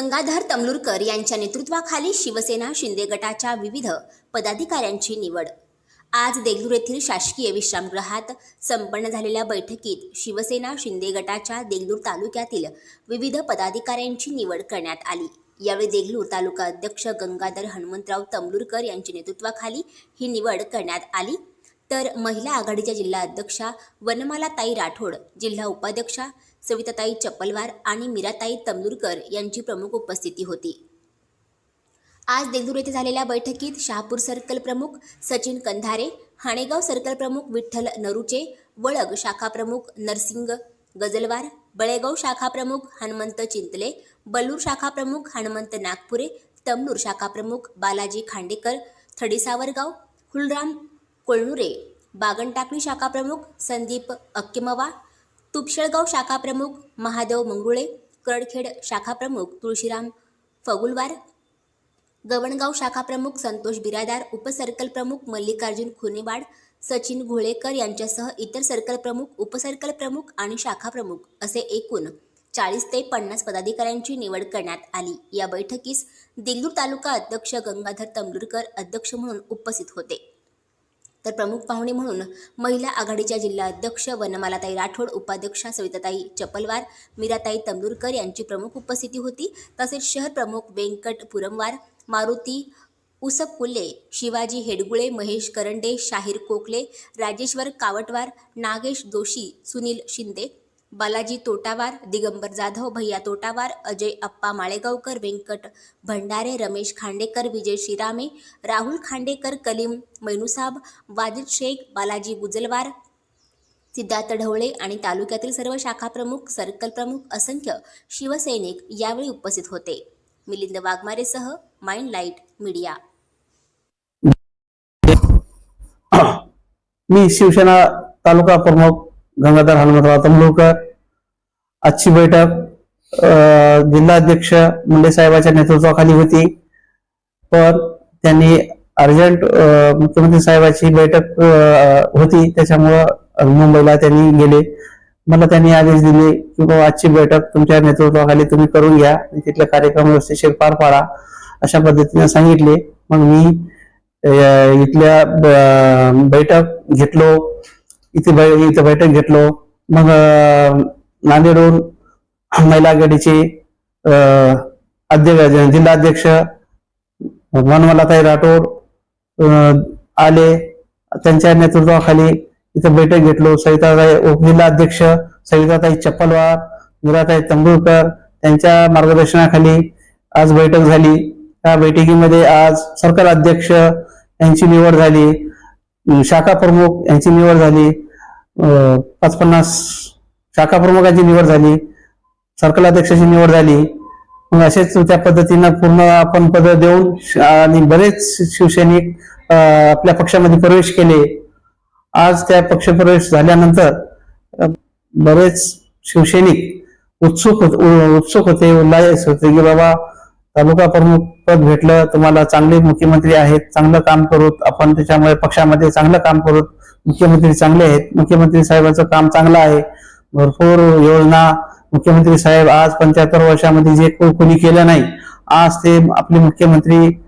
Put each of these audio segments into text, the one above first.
गंगाधर तमलुरकर यांच्या नेतृत्वाखाली शिवसेना शिंदे गटाच्या विविध पदाधिकाऱ्यांची निवड. आज देगलूर येथील शासकीय विश्रामगृहात संपन्न झालेल्या बैठकीत शिवसेना शिंदे गटाच्या देगलूर तालुक्यातील विविध पदाधिकाऱ्यांची निवड करण्यात आली. यावेळी देगलूर तालुका अध्यक्ष गंगाधर हनुमंतराव तमलुरकर यांच्या नेतृत्वाखाली ही निवड करण्यात आली. तर महिला आघाडीच्या जिल्हा अध्यक्षा वनमालाताई राठोड जिल्हा उपाध्यक्षा सविताताई चप्पलवार आणि मीराताई तमलुरकर यांची प्रमुख उपस्थिती होती. आज देगदूर येथे झालेल्या बैठकीत शहापूर सर्कल प्रमुख सचिन कंधारे हाणेगाव सर्कल प्रमुख विठ्ठल नरुचे वळग शाखा प्रमुख नरसिंग गजलवार बळेगाव शाखा प्रमुख हनुमंत चिंतले बल्लूर शाखा प्रमुख हनुमंत नागपुरे तमनूर शाखा प्रमुख बालाजी खांडेकर थडीसावरगाव हुलराम कोळनुरे बागनटाकळी शाखा प्रमुख संदीप अक्केमवा तुपशेळगाव शाखा प्रमुख महादेव मंगुळे करडखेड शाखाप्रमुख तुळशीराम फगुलवार गवणगाव शाखाप्रमुख संतोष बिरादार उपसर्कल प्रमुख मल्लिकार्जुन खुनेवाड सचिन घोळेकर यांच्यासह इतर सर्कल प्रमुख उपसर्कल प्रमुख आणि शाखा प्रमुख असे एकूण चाळीस ते पन्नास पदाधिकाऱ्यांची निवड करण्यात आली. या बैठकीस दिल्लूर तालुका अध्यक्ष गंगाधर तंबलुरकर अध्यक्ष म्हणून उपस्थित होते. तर प्रमुख पाहुणे म्हणून महिला आघाडीच्या जिल्हा अध्यक्ष वनमालाताई राठोड उपाध्यक्षा सविताताई चपलवार मीराताई तंदुरकर यांची प्रमुख उपस्थिती होती. तसेच शहर प्रमुख व्यंकट पुरमवार मारुती उसप कुल्ले शिवाजी हेडगुळे महेश करंडे शाहीर कोकले राजेश्वर कावटवार नागेश जोशी सुनील शिंदे बालाजी तोटावार दिगंबर जाधव भैया तोटावार अजय अप्पा माळेगावकर व्यंकट भंडारे रमेश खांडेकर विजय शिरामे राहुल खांडेकर कलीम मैनुसाब वाजिद शेख बालाजी गुजलवार सिद्धार्थ ढवळे आणि तालुक्यातील सर्व शाखा प्रमुख सर्कल प्रमुख असंख्य शिवसैनिक यावेळी उपस्थित होते. मिलिंद वाघमारेसह माइंड लाइट मीडिया. मी शिवसेना तालुका प्रमुख गंगाधर हनुमंतराव तमलुकर आजची बैठक जिल्हाध्यक्ष मुंडे साहेबाच्या नेतृत्वाखाली होती. पण त्यांनी अर्जंट मुख्यमंत्री साहेबाची बैठक होती. त्याच्यामुळं मुंबईला त्यांनी गेले. मला त्यांनी आदेश दिले की बाबा आजची बैठक तुमच्या नेतृत्वाखाली तुम्ही करून घ्या. तिथले कार्यक्रम व्यवस्थेशीर पार पाडा अशा पद्धतीने सांगितले. मग मी इथल्या बैठक घेतलो. इथे बै- इथे बैठक घेतलो. मग नांदेडहून महिला आघाडीचे अध्यक्ष जिल्हाध्यक्ष मनमलाताई राठोड आले. त्यांच्या नेतृत्वाखाली इथं बैठक घेतलो. सविताताई उपजिल्हाध्यक्ष सविताताई चप्पलवार मुराताई तंबुळकर त्यांच्या मार्गदर्शनाखाली आज बैठक झाली. त्या बैठकीमध्ये आज सरकार अध्यक्ष यांची निवड झाली. शाखा प्रमुख यांची निवड झाली. पाच पन्नास शाखा प्रमुखांची निवड झाली सर्कल अध्यक्षाची निवड झाली. मग असेच त्या पद्धतीनं पूर्ण आपण पद देऊन आणि बरेच शिवसैनिक आपल्या पक्षामध्ये प्रवेश केले. आज त्या पक्षप्रवेश झाल्यानंतर बरेच शिवसैनिक उत्सुक होत- उत्सुक होते उल्हास होते की बाबा तालुका प्रमुख पद भेटलं तुम्हाला चांगले मुख्यमंत्री आहेत चांगलं काम करू आपण त्याच्यामुळे पक्षामध्ये चांगलं काम करू मुख्यमंत्री चांगले आहेत मुख्यमंत्री साहेबांचं काम चांगलं आहे. भरपूर योजना मुख्यमंत्री साहेब आज पंच्याहत्तर वर्षामध्ये जे को- कोणी केलं नाही आज ते आपले मुख्यमंत्री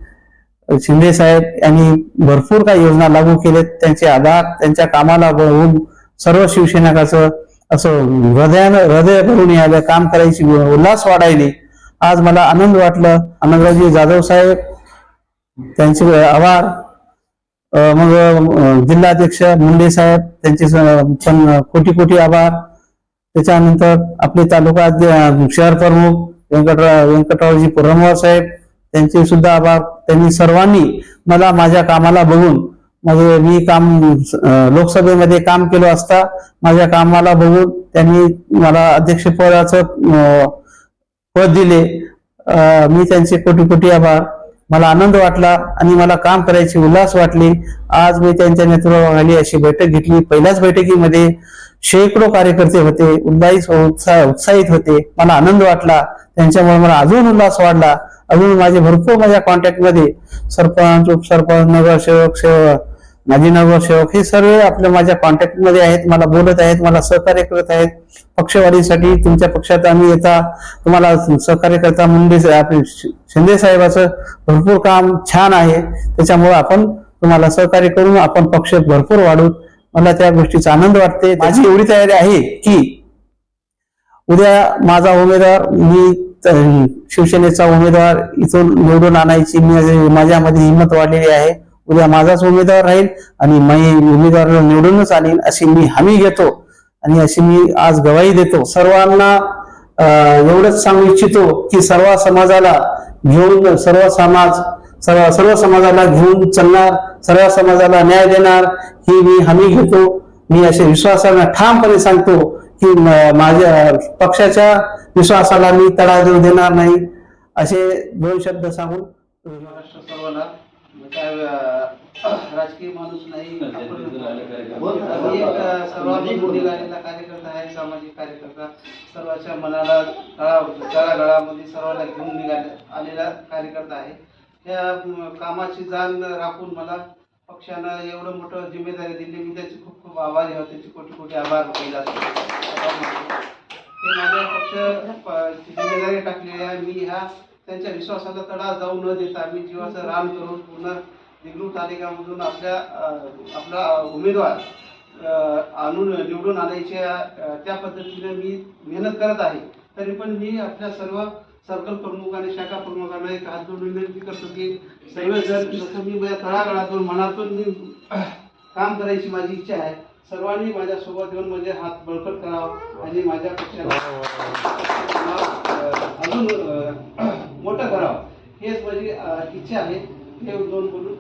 शिंदे साहेब यांनी भरपूर काही योजना लागू केलेत. त्यांचे आधार त्यांच्या कामाला बघून सर्व शिवसेनकाचं असं हृदयानं हृदय भरून यायला काम करायची उल्हास वाढायली. आज मला आनंद वाटलं. आनंदरावजी जाधव साहेब त्यांचे आभार. मग जिल्हाध्यक्ष मुंडे साहेब त्यांचे स- पण कोटी कोटी आभार. त्याच्यानंतर आपले तालुका शहर प्रमुख व्यंकटराव व्यंकटरावजी पुरमवार साहेब त्यांचे सुद्धा आभार. त्यांनी सर्वांनी मला माझ्या कामाला बघून माझे मी काम लोकसभेमध्ये काम केलं असता माझ्या कामाला बघून त्यांनी मला अध्यक्षपदाचं पद दिले. मी त्यांचे कोटी कोटी आभार. मला आनंद वाटला आणि मला काम करायची उल्हास वाटली. आज मी त्यांच्या नेतृत्वाखाली अशी बैठक घेतली. पहिल्याच बैठकीमध्ये शेकडो कार्यकर्ते होते. उल्हास उत्साह उत्साहित होते. मला आनंद वाटला. त्यांच्यामुळे मला अजून उल्हास वाढला. अजून माझे भरपूर माझ्या कॉन्टॅक्टमध्ये सरपंच उपसरपंच नगरसेवक सेवक माझे नगरसेवक हे सर्व आपल्या माझ्या कॉन्टॅक्टमध्ये आहेत मला बोलत आहेत मला सहकार्य करत आहेत. पक्षवाढीसाठी तुमच्या पक्षात आम्ही येता तुम्हाला सहकार्य करता. मुंडे शिंदे साहेबाचं भरपूर काम छान आहे. त्याच्यामुळे आपण तुम्हाला सहकार्य करून आपण पक्ष भरपूर वाढू. मला त्या गोष्टीचा आनंद वाटते. माझी एवढी तयारी आहे की उद्या माझा उमेदवार मी शिवसेनेचा उमेदवार इथून निवडून आणायची मी माझ्यामध्ये हिंमत वाढलेली आहे. उद्या माझाच उमेदवार राहील आणि मी उमेदवाराला निवडूनच आणीन अशी मी हमी घेतो. आणि अशी मी आज गवाही देतो. सर्वांना एवढंच सांगू इच्छितो की सर्व समाजाला घेऊन सर्व समाज सर्व सर्व समाजाला घेऊन चालणार सर्व समाजाला न्याय देणार ही मी हमी घेतो. मी असे विश्वासाला ठामपणे सांगतो की माझ्या पक्षाच्या विश्वासाला मी तडा देऊ देणार नाही. असे दोन शब्द सांगून महाराष्ट्र सर्वांना काय राजकीय माणूस नाही आपण आम्ही एक अं, सर्वांनी निघालेला कार्यकर्ता आहे सामाजिक कार्यकर्ता. सर्वांच्या मनाला तळा तळागाळामध्ये सर्वांना घेऊन निघाले आलेला कार्यकर्ता आहे. त्या कामाची जाण राखून मला पक्षानं एवढं मोठं जिम्मेदारी दिली. मी त्याचे खूप खूप आभारी आहोत त्याचे कोटी कोटी आभार पहिला ते माझ्या पक्ष जिम्मेदारी टाकलेली आहे. मी ह्या त्यांच्या विश्वासाला तडा जाऊ न देता मी जीवाचं रान करून पूर्ण निवडून तालिकामधून आपल्या आपला उमेदवार आणून निवडून आणायच्या त्या पद्धतीने मी मेहनत करत आहे. तरी पण मी आपल्या सर्व सर्कल प्रमुख आणि शाखा प्रमुखांना एक हात जोडून विनंती करतो की सर्वजण जसं मी माझ्या तळागाळातून मनातून मी काम करायची माझी इच्छा आहे सर्वांनी माझ्या सोबत येऊन माझे हात बळकट करावं आणि माझ्या पक्षाला अं, अजून अं, मोठं करावं. हेच माझी इच्छा आहे. हे दोन बोलून